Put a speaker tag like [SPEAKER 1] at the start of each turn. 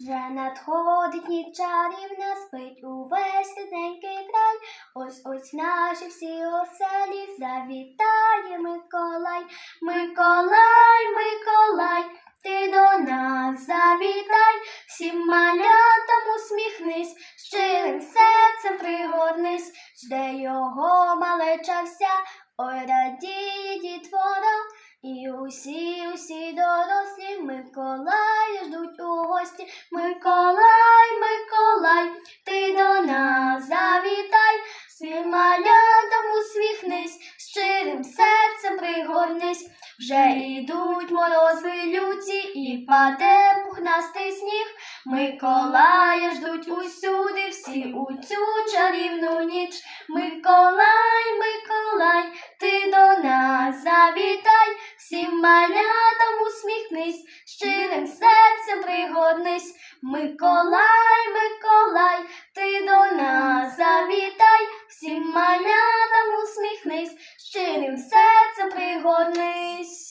[SPEAKER 1] Вже надходить ніч чарівна, спить увесь рідненький край. Ось ось наші всі оселі завітає Миколай. Миколай, Миколай, ти до нас завітай, всім малятам усміхнись, щирим серцем пригорнись, жде його малеча вся, ой радіє дітвора. І усі, усі дорослі Миколая ждуть гості. Миколай, Миколай, ти до нас завітай, всім малятам усміхнись, щирим серцем пригорнись. Вже йдуть морози люті і паде пухнастий сніг. Миколая ждуть усюди, всі у цю чарівну ніч. Миколай, Миколай, ти до нас завітай, всім малятам усміхнись, щирим серцем пригорнись. Миколай, Миколай, ти до нас завітай, всім малятам усміхнись, щирим серцем пригорнись.